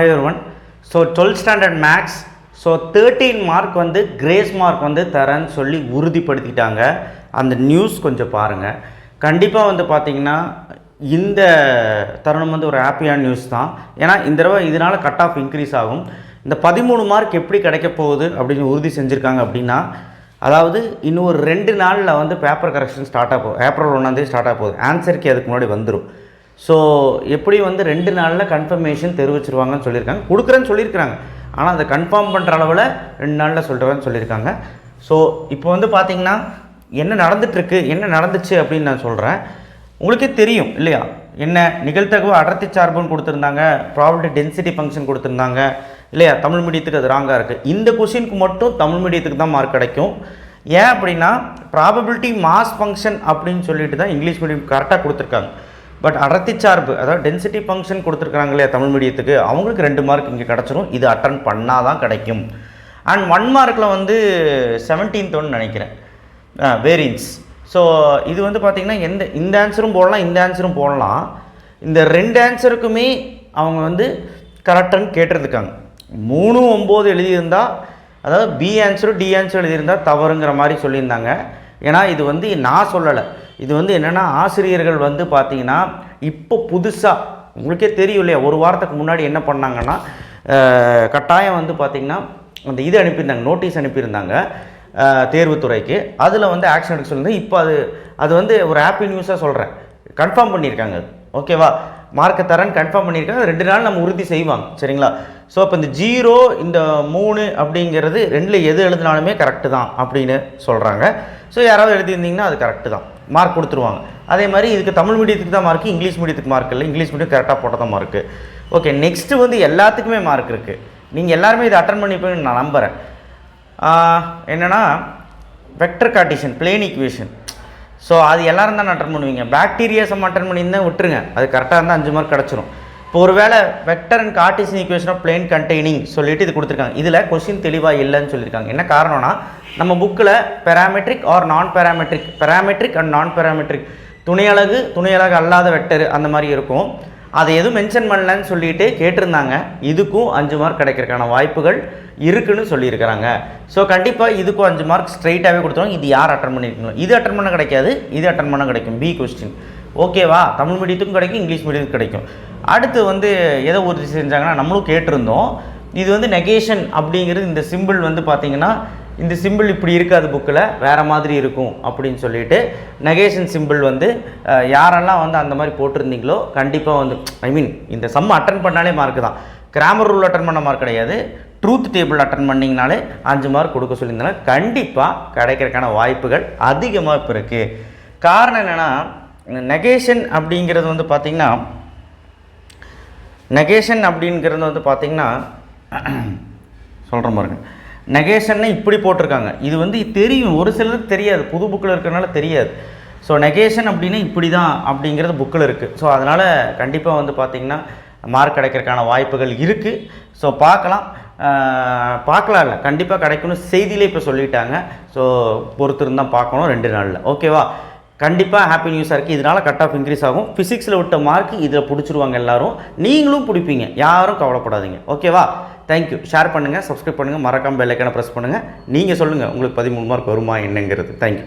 One so twelfth standard maths so thirteen mark வந்து grace mark வந்து தரேன்னு சொல்லி உறுதிப்படுத்திட்டாங்க. அந்த நியூஸ் கொஞ்சம் பாருங்கள் கண்டிப்பாக வந்து பார்த்தீங்கன்னா இந்த தருணம் வந்து ஒரு ஹாப்பியான நியூஸ் தான். ஏன்னா இந்த தடவை இதனால் கட் ஆஃப் இன்க்ரீஸ் ஆகும். இந்த பதிமூணு மார்க் எப்படி கிடைக்க போகுது அப்படின்னு உறுதி செஞ்சுருக்காங்க அப்படின்னா அதாவது இன்னும் ஒரு ரெண்டு நாளில் வந்து பேப்பர் கரெக்ஷன் ஸ்டார்ட் ஆகும் ஏப்ரல் ஒன்றாந்தேதி ஸ்டார்ட் ஆக போகுது. ஆன்சருக்கு அதுக்கு முன்னாடி வந்துடும் ஸோ எப்படி வந்து ரெண்டு நாளில் கன்ஃபர்மேஷன் தெரிவிச்சிருவாங்கன்னு சொல்லியிருக்காங்க. கொடுக்குறேன்னு சொல்லியிருக்கிறாங்க. ஆனால் அதை கன்ஃபார்ம் பண்ணுற அளவில் ரெண்டு நாளில் சொல்கிறேன்னு சொல்லியிருக்காங்க. ஸோ இப்போ வந்து பார்த்தீங்கன்னா என்ன நடந்துட்டுருக்கு என்ன நடந்துச்சு அப்படின்னு நான் சொல்கிறேன் உங்களுக்கே தெரியும் இல்லையா? என்ன நிகழ்த்தகவு அடர்த்தி சார்புன்னு கொடுத்துருந்தாங்க ப்ராபர்ட்டி டென்சிட்டி ஃபங்க்ஷன் கொடுத்துருந்தாங்க இல்லையா? தமிழ் மீடியத்துக்கு அது ராங்காக இருக்குது இந்த கொஷினுக்கு மட்டும் தமிழ் மீடியத்துக்கு தான் மார்க் கிடைக்கும். ஏன் அப்படின்னா ப்ராபபிலிட்டி மாஸ் ஃபங்க்ஷன் அப்படின்னு சொல்லிட்டு தான் இங்கிலீஷ் மீடியம் கரெக்டாக கொடுத்துருக்காங்க. பட் அடர்த்தி சார்பு அதாவது டென்சிட்டி ஃபங்க்ஷன் கொடுத்துருக்காங்க இல்லையா தமிழ் மீடியத்துக்கு அவங்களுக்கு ரெண்டு மார்க் இங்கே கிடச்சிரும். இது அட்டன் பண்ணால் தான் கிடைக்கும் அண்ட் ஒன் மார்க்கில் வந்து செவன்டீன்த் ஒன்று நினைக்கிறேன். வேரியன்ஸ் ஸோ இது வந்து பார்த்திங்கன்னா எந்த இந்த ஆன்சரும் போடலாம் இந்த ஆன்சரும் போடலாம். இந்த ரெண்டு ஆன்சருக்குமே அவங்க வந்து கரெக்டான்னு கேட்டிருக்காங்க மூணு ஒம்பது எழுதியிருந்தால் அதாவது பி ஆன்சரும் டி ஆன்சரும் எழுதியிருந்தால் தவறுங்கிற மாதிரி சொல்லியிருந்தாங்க. ஏன்னா இது வந்து நான் சொல்லலை. இது வந்து என்னென்னா ஆசிரியர்கள் வந்து பார்த்தீங்கன்னா இப்போ புதுசாக உங்களுக்கே தெரியும் இல்லையா ஒரு வாரத்துக்கு முன்னாடி என்ன பண்ணாங்கன்னா கட்டாயம் வந்து பார்த்திங்கன்னா அந்த இது அனுப்பியிருந்தாங்க நோட்டீஸ் அனுப்பியிருந்தாங்க தேர்வுத்துறைக்கு. அதில் வந்து ஆக்ஷன் எடுக்க சொல்லியிருந்தேன். இப்போ அது அது வந்து ஒரு ஹாப்பி நியூஸாக சொல்கிறேன் கன்ஃபார்ம் பண்ணியிருக்காங்க. ஓகேவா மார்க்கை தரேன்னு கன்ஃபார்ம் பண்ணியிருக்காங்க. ரெண்டு நாள் நம்ம உறுதி செய்வாங்க. சரிங்களா? ஸோ அப்போ இந்த ஜீரோ இந்த மூணு அப்படிங்கிறது ரெண்டில் எது எழுதினாலுமே கரெக்டு தான் அப்படின்னு சொல்கிறாங்க ஸோ யாராவது எழுதியிருந்தீங்கன்னா அது கரெக்டு தான். மார்க் கொடுத்துருவாங்க. அதே மாதிரி இதுக்கு தமிழ் மீடியத்துக்கு தான் மார்க் இங்கிலீஷ் மீடியத்துக்கு மார்க் இல்லை. இங்கிலீஷ் மீடியம் கரெக்டாக போட்டால் தான் மார்க்கு ஓகே நெக்ஸ்ட்டு வந்து எல்லாத்துக்குமே மார்க் இருக்குது நீங்கள் எல்லாருமே இதை அட்டன் பண்ணிப்பீங்கன்னு நான் நம்புகிறேன் என்னென்னா vector cartesian plane equation so அது எல்லோரும் தான் அட்டன் பண்ணுவீங்க. பேக்டீரியாஸை அட்டன் பண்ணியிருந்தா விட்டுருங்க. அது கரெக்டாக இருந்தால் அஞ்சு மார்க் கிடச்சிரும். இப்போ ஒருவேளை vector and cartesian equation of plane containing சொல்லிட்டு இது கொடுத்துருக்காங்க. இதில் கொஸ்டின் தெளிவாக இல்லைன்னு சொல்லியிருக்காங்க என்ன காரணம்னா நம்ம புக்கில் parametric or non parametric parametric and non parametric துணையழகு துணையழகு அல்லாத வெக்டர் அந்த மாதிரி இருக்கும். அதை எதுவும் மென்ஷன் பண்ணலன்னு சொல்லிட்டு கேட்டிருந்தாங்க. இதுக்கும் அஞ்சு மார்க் கிடைக்கிறதுக்கான வாய்ப்புகள் இருக்குன்னு சொல்லியிருக்கிறாங்க. ஸோ கண்டிப்பாக இதுக்கும் அஞ்சு மார்க் ஸ்ட்ரைட்டாகவே கொடுத்துருவோம் இது யார் அட்டன் பண்ணியிருக்கீங்களோ இது அட்டன் பண்ண கிடைக்காது. இது அட்டன் பண்ண கிடைக்கும். பி கொஸ்டின் ஓகேவா தமிழ் மீடியத்துக்கும் கிடைக்கும் இங்கிலீஷ் மீடியத்துக்கும் கிடைக்கும். அடுத்து வந்து எதை உறுதி செஞ்சாங்கன்னா நம்மளும் கேட்டிருந்தோம். இது வந்து நெகேஷன் அப்படிங்கிறது இந்த சிம்பிள் வந்து பார்த்தீங்கன்னா இந்த சிம்பிள் இப்படி இருக்காது புக்கில் வேறு மாதிரி இருக்கும் அப்படின்னு சொல்லிட்டு நெகேஷன் சிம்பிள் வந்து யாரெல்லாம் வந்து அந்த மாதிரி போட்டிருந்தீங்களோ கண்டிப்பாக வந்து ஐ மீன் இந்த சம் அட்டன் பண்ணாலே மார்க் தான். கிராமர் ரூல் அட்டன் பண்ண மார்க் கிடையாது. ட்ரூத் டேபிள் அட்டன் பண்ணிங்கனாலே அஞ்சு மார்க் கொடுக்க சொல்லியிருந்தாலும் கண்டிப்பாக கிடைக்கிறதுக்கான வாய்ப்புகள் அதிகமாக இப்போ இருக்குது காரணம் என்னென்னா நெகேஷன் அப்படிங்கிறது வந்து பார்த்திங்கன்னா நெகேஷன் அப்படிங்கிறது வந்து பார்த்திங்கன்னா சொல்கிற பாருங்க. நெகேஷன்னு இப்படி போட்டிருக்காங்க. இது வந்து தெரியும். ஒரு சிலருக்கு தெரியாது. புது புக்கில் இருக்கிறனால தெரியாது. ஸோ நெகேஷன் அப்படின்னா இப்படி தான் அப்படிங்கிறது புக்கில் இருக்குது ஸோ அதனால் கண்டிப்பாக வந்து பார்த்திங்கன்னா மார்க் கிடைக்கிறதுக்கான வாய்ப்புகள் இருக்குது ஸோ பார்க்கலாம். பார்க்கலாம் இல்லை. கண்டிப்பாக கிடைக்கணும். செய்தியிலே இப்போ சொல்லிட்டாங்க. ஸோ பொறுத்திருந்தான் பார்க்கணும். ரெண்டு நாளில். ஓகேவா கண்டிப்பாக ஹாப்பி நியூஸாக இருக்குது இதனால் கட் ஆஃப் இன்க்ரீஸ் ஆகும். ஃபிசிக்ஸில் விட்ட மார்க் இதில் பிடிச்சிருவாங்க எல்லாரும். நீங்களும் பிடிப்பீங்க. யாரும் கவலைப்படாதீங்க. ஓகேவா தேங்க்யூ ஷேர் பண்ணுங்கள் சப்ஸ்கிரைப் பண்ணுங்கள் மறக்காமல் பெல்லைக்கான ப்ரெஸ் பண்ணுங்கள் நீங்கள் சொல்லுங்கள் உங்களுக்கு பதிமூணு மார்க் வருமா என்னங்கிறது. தேங்க்யூ